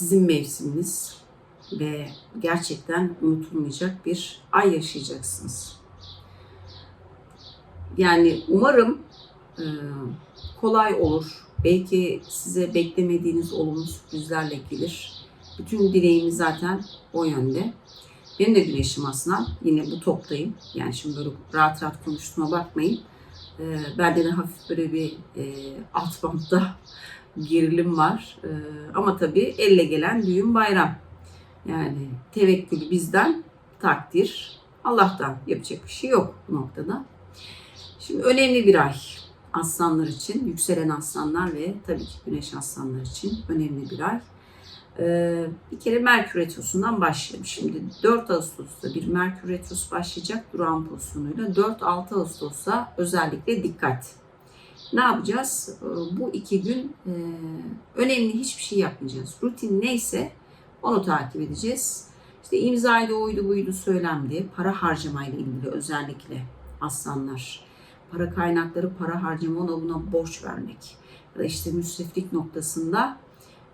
Sizin mevsiminiz ve gerçekten unutulmayacak bir ay yaşayacaksınız. Yani umarım e, kolay olur. Belki size beklemediğiniz olumlu sürprizlerle gelir. Bütün dileğimiz zaten o yönde. Benim de güneşim aslan. Yine bu toptayım. Yani şimdi böyle rahat rahat konuştuğuma bakmayın. E, bende de hafif böyle bir e, alt bantta gerilim var. E, ama tabii elle gelen düğün bayram. Yani tevekkülü bizden, takdir Allah'tan. Yapacak bir şey yok bu noktada. Şimdi önemli bir ay aslanlar için, yükselen aslanlar ve tabii ki güneş aslanlar için önemli bir ay. Ee, bir kere Merkür Retrosu'ndan başlayalım. Şimdi 4 Ağustos'ta bir Merkür Retrosu başlayacak durağan pozisyonuyla. 4-6 Ağustos'ta özellikle dikkat. Ne yapacağız? Ee, Bu iki gün e, önemli hiçbir şey yapmayacağız. Rutin neyse onu takip edeceğiz. İşte imzaydı, oydu, buydu söylemdi. Para harcamayla ilgili özellikle aslanlar. Para kaynakları, para harcama, ona buna borç vermek. Ya da işte müsriflik noktasında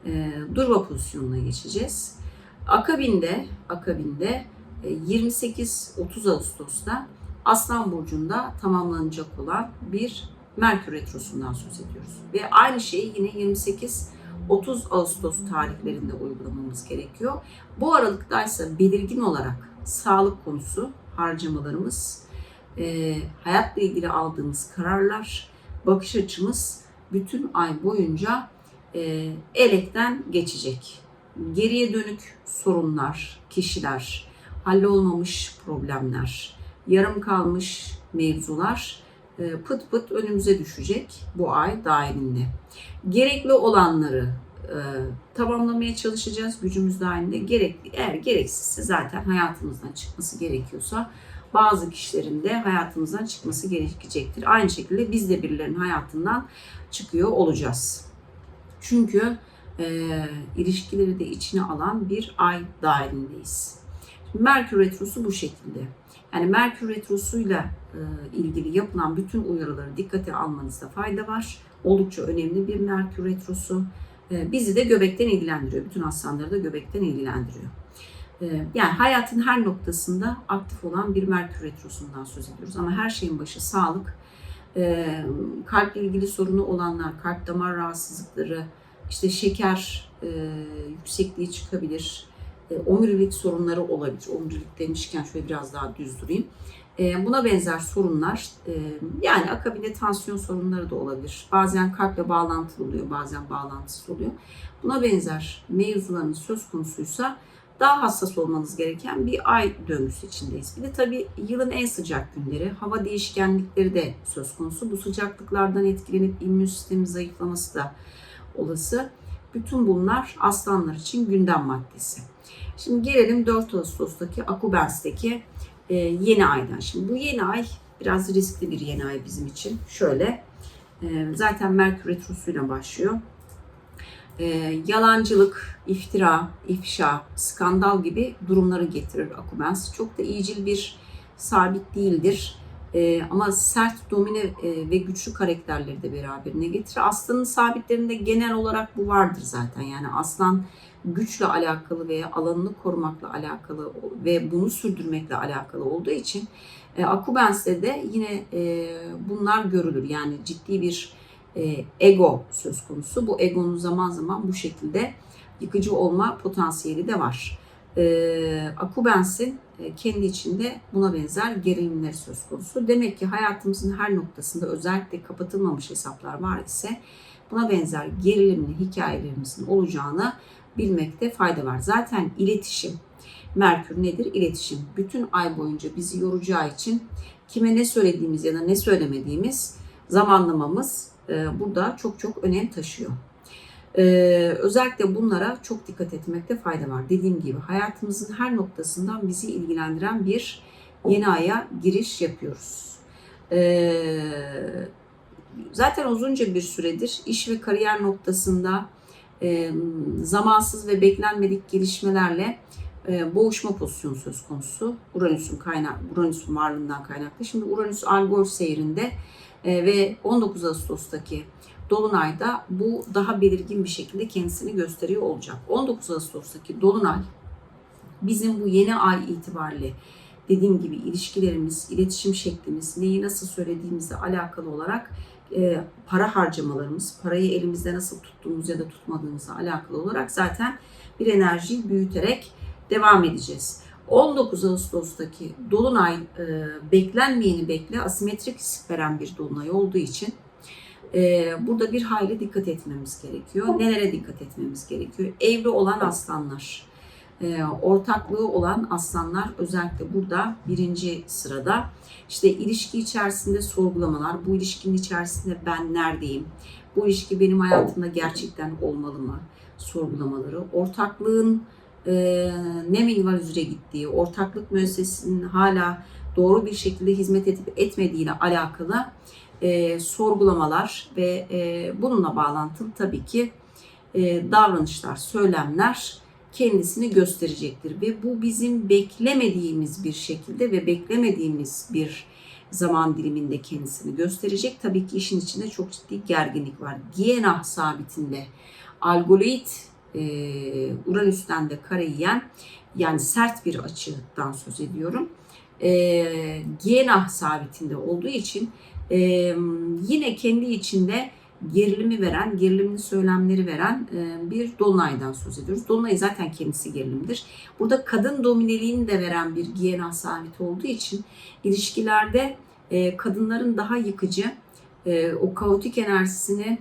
e, durma pozisyonuna geçeceğiz. Akabinde, akabinde e, 28-30 Ağustos'ta Aslan Burcu'nda tamamlanacak olan bir Merkür Retrosu'ndan söz ediyoruz. Ve aynı şeyi yine 28 30 Ağustos tarihlerinde uygulamamız gerekiyor. Bu aralıktaysa belirgin olarak sağlık konusu harcamalarımız, e, hayatla ilgili aldığımız kararlar, bakış açımız bütün ay boyunca e, elekten geçecek. Geriye dönük sorunlar, kişiler, hallolmamış problemler, yarım kalmış mevzular pıt pıt önümüze düşecek bu ay dahilinde. Gerekli olanları e, tamamlamaya çalışacağız gücümüz dahilinde. Gerekli, eğer gereksizse zaten hayatımızdan çıkması gerekiyorsa bazı kişilerin de hayatımızdan çıkması gerekecektir. Aynı şekilde biz de birilerinin hayatından çıkıyor olacağız. Çünkü e, ilişkileri de içine alan bir ay dahilindeyiz. Merkür Retrosu bu şekilde. Yani Merkür Retrosu'yla e, ilgili yapılan bütün uyarıları dikkate almanızda fayda var. Oldukça önemli bir Merkür Retrosu. E, bizi de göbekten ilgilendiriyor. Bütün aslanları da göbekten ilgilendiriyor. E, yani hayatın her noktasında aktif olan bir Merkür Retrosu'ndan söz ediyoruz. Ama her şeyin başı sağlık. Kalple ilgili sorunu olanlar, kalp damar rahatsızlıkları, işte şeker yüksekliği çıkabilir, omurilik sorunları olabilir. Omurilik demişken şöyle biraz daha düz durayım. E, buna benzer sorunlar e, yani akabinde tansiyon sorunları da olabilir. Bazen kalple bağlantılı oluyor, bazen bağlantısız oluyor. Buna benzer mevzuların söz konusuysa daha hassas olmanız gereken bir ay döngüsü içindeyiz. Bir de tabii yılın en sıcak günleri, hava değişkenlikleri de söz konusu. Bu sıcaklıklardan etkilenip immün sistemin zayıflaması da olası. Bütün bunlar aslanlar için gündem maddesi. Şimdi gelelim 4 Ağustos'taki Akubens'teki e, yeni aydan. Şimdi bu yeni ay biraz riskli bir yeni ay bizim için. Şöyle e, zaten Merkür Retrosu'yla başlıyor. E, yalancılık, iftira, ifşa, skandal gibi durumları getirir Akubens. Çok da iyicil bir sabit değildir. E, ama sert, domine e, ve güçlü karakterleri de beraberine getirir. Aslanın sabitlerinde genel olarak bu vardır zaten. Yani aslan güçle alakalı veya alanını korumakla alakalı ve bunu sürdürmekle alakalı olduğu için e, Akubens'te de yine e, bunlar görülür. Yani ciddi bir e, ego söz konusu. Bu egonun zaman zaman bu şekilde yıkıcı olma potansiyeli de var. E, Akubens'in kendi içinde buna benzer gerilimleri söz konusu. Demek ki hayatımızın her noktasında özellikle kapatılmamış hesaplar var ise buna benzer gerilimli hikayelerimizin olacağını bilmekte fayda var. Zaten iletişim, Merkür nedir? İletişim. Bütün ay boyunca bizi yoracağı için kime ne söylediğimiz ya da ne söylemediğimiz zamanlamamız e, burada çok çok önem taşıyor. E, özellikle bunlara çok dikkat etmekte fayda var. Dediğim gibi hayatımızın her noktasından bizi ilgilendiren bir yeni aya giriş yapıyoruz. E, zaten uzunca bir süredir iş ve kariyer noktasında e, zamansız ve beklenmedik gelişmelerle e, boğuşma pozisyonu söz konusu. Uranüs'ün kaynak, Uranüs'ün varlığından kaynaklı. Şimdi Uranüs Algol seyrinde e, ve 19 Ağustos'taki Dolunay'da bu daha belirgin bir şekilde kendisini gösteriyor olacak. 19 Ağustos'taki Dolunay bizim bu yeni ay itibariyle dediğim gibi ilişkilerimiz, iletişim şeklimiz, neyi nasıl söylediğimizle alakalı olarak e, para harcamalarımız, parayı elimizde nasıl tuttuğumuz ya da tutmadığımızla alakalı olarak zaten bir enerjiyi büyüterek devam edeceğiz. 19 Ağustos'taki Dolunay e, beklenmeyeni bekle asimetrik risk veren bir Dolunay olduğu için burada bir hayli dikkat etmemiz gerekiyor. Nelere dikkat etmemiz gerekiyor? Evli olan aslanlar, ortaklığı olan aslanlar özellikle burada birinci sırada. İşte ilişki içerisinde sorgulamalar, bu ilişkinin içerisinde ben neredeyim? Bu ilişki benim hayatımda gerçekten olmalı mı? Sorgulamaları, ortaklığın e, ne minval üzere gittiği, ortaklık müessesesinin hala doğru bir şekilde hizmet edip etmediğiyle alakalı e, sorgulamalar ve e, bununla bağlantılı tabii ki e, davranışlar, söylemler kendisini gösterecektir ve bu bizim beklemediğimiz bir şekilde ve beklemediğimiz bir zaman diliminde kendisini gösterecek. Tabii ki işin içinde çok ciddi gerginlik var. Gienah sabitinde algoloid e, Uranüs'ten de kare yiyen yani sert bir açıdan söz ediyorum. E, Gienah sabitinde olduğu için e, yine kendi içinde gerilimi veren, gerilimli söylemleri veren bir dolunaydan söz ediyoruz. Dolunay zaten kendisi gerilimdir. Burada kadın domineliğini de veren bir Gienah sabiti olduğu için ilişkilerde kadınların daha yıkıcı, o kaotik enerjisini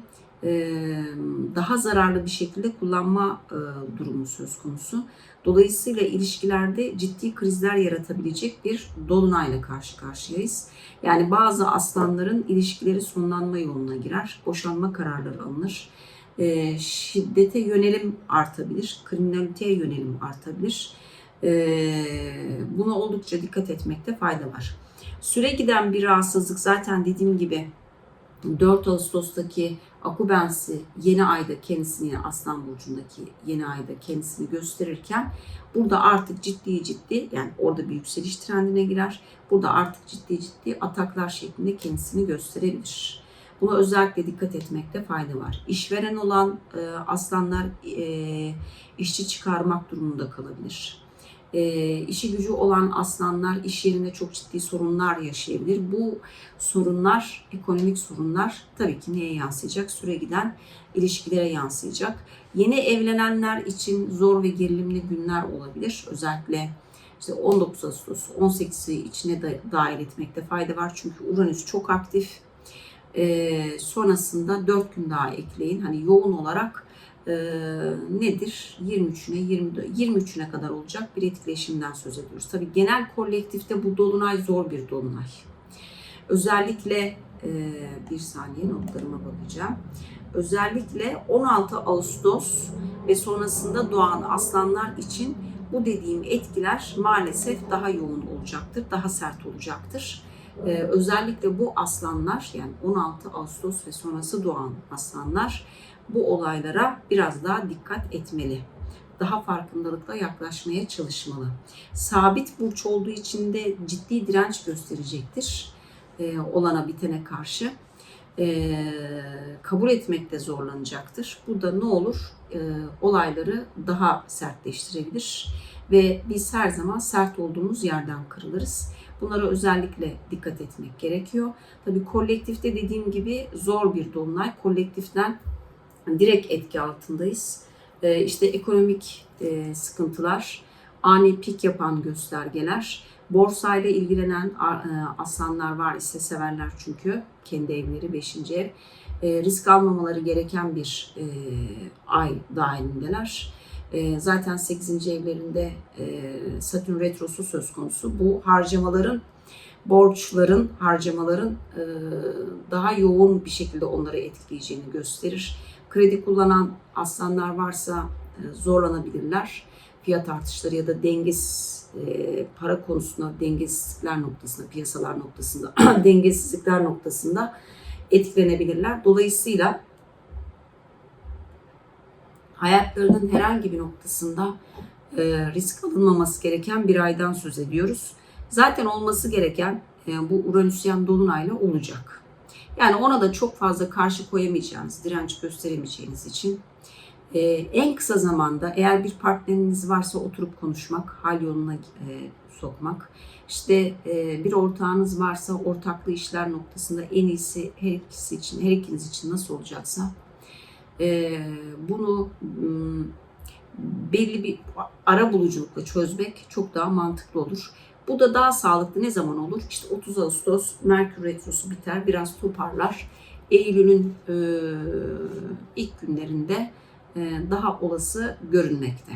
daha zararlı bir şekilde kullanma durumu söz konusu. Dolayısıyla ilişkilerde ciddi krizler yaratabilecek bir dolunayla karşı karşıyayız. Yani bazı aslanların ilişkileri sonlanma yoluna girer, boşanma kararları alınır. Şiddete yönelim artabilir, kriminaliteye yönelim artabilir. Buna oldukça dikkat etmekte fayda var. Süre giden bir rahatsızlık zaten dediğim gibi 4 Ağustos'taki Akubensi yeni ayda kendisini Aslan Burcu'ndaki yeni ayda kendisini gösterirken burada artık ciddi ciddi yani orada bir yükseliş trendine girer. Burada artık ciddi ciddi ataklar şeklinde kendisini gösterebilir. Buna özellikle dikkat etmekte fayda var. İşveren olan e, aslanlar e, işçi çıkarmak durumunda kalabilir e, işi gücü olan aslanlar iş yerinde çok ciddi sorunlar yaşayabilir. Bu sorunlar, ekonomik sorunlar tabii ki neye yansıyacak? Süre giden ilişkilere yansıyacak. Yeni evlenenler için zor ve gerilimli günler olabilir. Özellikle işte 19 Ağustos, 18'i içine de dahil etmekte fayda var. Çünkü Uranüs çok aktif. Ee, sonrasında 4 gün daha ekleyin. Hani yoğun olarak e, nedir? 23'üne 20, 23'üne kadar olacak bir etkileşimden söz ediyoruz. Tabii genel kolektifte bu dolunay zor bir dolunay. Özellikle e, bir saniye notlarıma bakacağım. Özellikle 16 Ağustos ve sonrasında doğan aslanlar için bu dediğim etkiler maalesef daha yoğun olacaktır, daha sert olacaktır. Ee, özellikle bu aslanlar yani 16 Ağustos ve sonrası doğan aslanlar bu olaylara biraz daha dikkat etmeli. Daha farkındalıkla yaklaşmaya çalışmalı. Sabit burç olduğu için de ciddi direnç gösterecektir e, olana bitene karşı. E, kabul etmekte zorlanacaktır. Bu da ne olur? E, olayları daha sertleştirebilir ve biz her zaman sert olduğumuz yerden kırılırız. Bunlara özellikle dikkat etmek gerekiyor. Tabii kolektifte dediğim gibi zor bir dolunay. Kolektiften direkt etki altındayız. Ee, işte ekonomik e, sıkıntılar, ani pik yapan göstergeler. Borsayla ilgilenen e, aslanlar var ise severler çünkü kendi evleri 5. ev. E, risk almamaları gereken bir e, ay dahilindeler. E, zaten 8. evlerinde e, Satürn retrosu söz konusu. Bu harcamaların, borçların, harcamaların e, daha yoğun bir şekilde onları etkileyeceğini gösterir. Kredi kullanan aslanlar varsa e, zorlanabilirler. Fiyat artışları ya da dengesiz e, para konusunda dengesizlikler noktasında, piyasalar noktasında, dengesizlikler noktasında etkilenebilirler. Dolayısıyla hayatlarının herhangi bir noktasında risk alınmaması gereken bir aydan söz ediyoruz. Zaten olması gereken e, bu Uranüsyen Dolunay'la olacak. Yani ona da çok fazla karşı koyamayacağınız, direnç gösteremeyeceğiniz için e, en kısa zamanda eğer bir partneriniz varsa oturup konuşmak, hal yoluna e, sokmak, işte bir ortağınız varsa ortaklı işler noktasında en iyisi her ikisi için, her ikiniz için nasıl olacaksa bunu belli bir ara buluculukla çözmek çok daha mantıklı olur. Bu da daha sağlıklı ne zaman olur? İşte 30 Ağustos Merkür Retrosu biter, biraz toparlar. Eylül'ün e, ilk günlerinde e, daha olası görünmekte.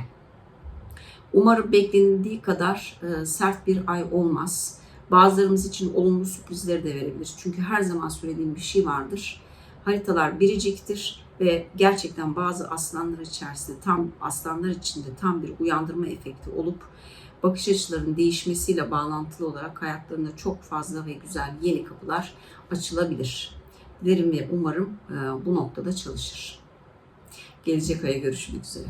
Umarım beklenildiği kadar e, sert bir ay olmaz. Bazılarımız için olumlu sürprizleri de verebilir. Çünkü her zaman söylediğim bir şey vardır. Haritalar biriciktir ve gerçekten bazı aslanlar içerisinde tam aslanlar içinde tam bir uyandırma efekti olup bakış açılarının değişmesiyle bağlantılı olarak hayatlarında çok fazla ve güzel yeni kapılar açılabilir. Dilerim ve umarım e, bu noktada çalışır. Gelecek aya görüşmek üzere.